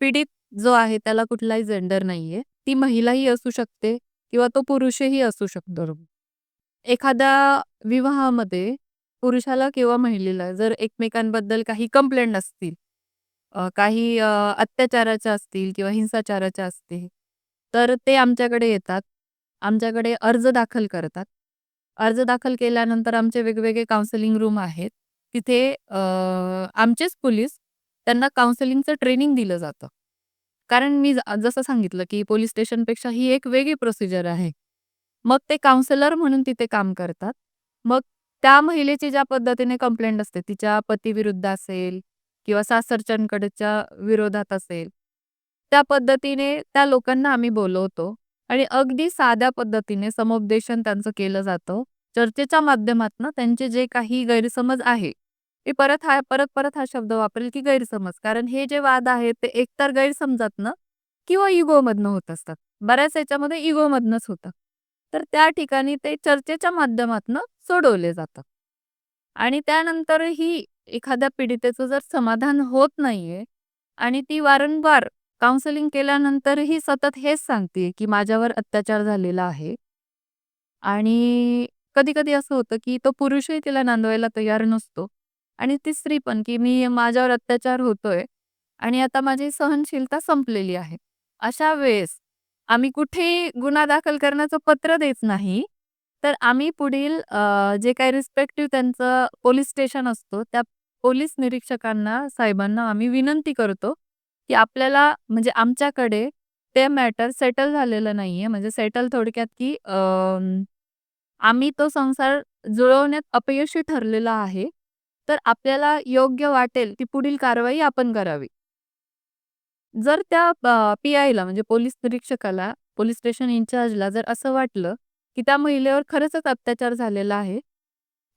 पीडित जो आहे त्याला कुठलाही जेंडर नाहीये. ती महिलाही असू शकते किंवा तो पुरुषही असू शकतो. एखाद्या विवाहामध्ये पुरुषाला किंवा महिलेला जर एकमेकांबद्दल काही कंप्लेंट असतील, काही अत्याचाराच्या असतील किंवा हिंसाचाराच्या असतील, तर ते आमच्याकडे येतात. आमच्याकडे अर्ज दाखल करतात. अर्ज दाखल केल्यानंतर आमचे वेगवेगळे काउन्सिलिंग रूम आहेत. तिथे आमचेच पोलीस त्यांना काउन्सिलिंगचं ट्रेनिंग दिलं जातं. कारण मी जसं सांगितलं, की पोलीस स्टेशनपेक्षा ही एक वेगळी प्रोसिजर आहे. मग ते काउन्सिलर म्हणून तिथे काम करतात. मग त्या महिलेची ज्या पद्धतीने कंप्लेंट असते, तिच्या पतीविरुद्ध असेल किंवा सासरच्यांकडच्या विरोधात असेल, त्या पद्धतीने त्या लोकांना आम्ही बोलवतो आणि अगदी साध्या पद्धतीने समुपदेशन त्यांचं केलं जातं. चर्चेच्या माध्यमातून त्यांचे जे काही गैरसमज आहे, मी परत हा परत-परत हा शब्द वापरेल, की गैरसमज. कारण हे जे वाद आहेत ते एकतर गैरसमजातनं किंवा इगोमधनं होत असतात. बऱ्याच याच्यामध्ये इगोमधनंच होतं. तर त्या ठिकाणी ते चर्चेच्या माध्यमातनं सोडवले जातात. आणि त्यानंतरही एखाद्या पीडितेचं जर समाधान होत नाहीये आणि ती वारंवार काउन्सिलिंग केल्यानंतरही सतत हेच सांगते की माझ्यावर अत्याचार झालेला आहे. आणि कधी-कधी असं होतं, की तो पुरुषही तिला नांदवायला तयार नसतो आणि तिसरी पण, की मी माझ्यावर अत्याचार होतोय आणि आता माझी सहनशीलता संपलेली आहे. अशा वेळेस आम्ही कुठेही गुन्हा दाखल करण्याचं पत्र देत नाही. तर आम्ही पुढील अ, जे काही रिस्पेक्टिव्ह त्यांचं पोलीस स्टेशन असतो, त्या पोलीस निरीक्षकांना, साहेबांना आम्ही विनंती करतो, की आपल्याला म्हणजे आमच्याकडे ते मॅटर सेटल झालेलं नाहीये. म्हणजे सेटल थोडक्यात, की अ, आम्ही तो संसार जुळवण्यात अपयशी ठरलेला आहे. तर आपल्याला योग्य वाटेल ती पुढील कारवाई आपण करावी. जर त्या अ, पी-आयला म्हणजे पोलीस निरीक्षकाला, पोलीस स्टेशन इन्चार्जला जर असं वाटलं, की त्या महिलेवर खरंचच अत्याचार झालेला आहे,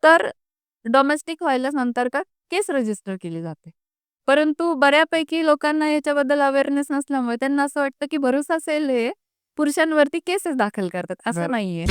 तर डोमेस्टिक व्हायलन्स अंतर्गत केस रजिस्टर केली जाते. परंतु बऱ्यापैकी लोकांना याच्याबद्दल अवेअरनेस नसल्यामुळे त्यांना असं वाटतं, की भरोसा सेल हे पुरुषांवरती केसेस दाखल करतात. असं. नाहीये.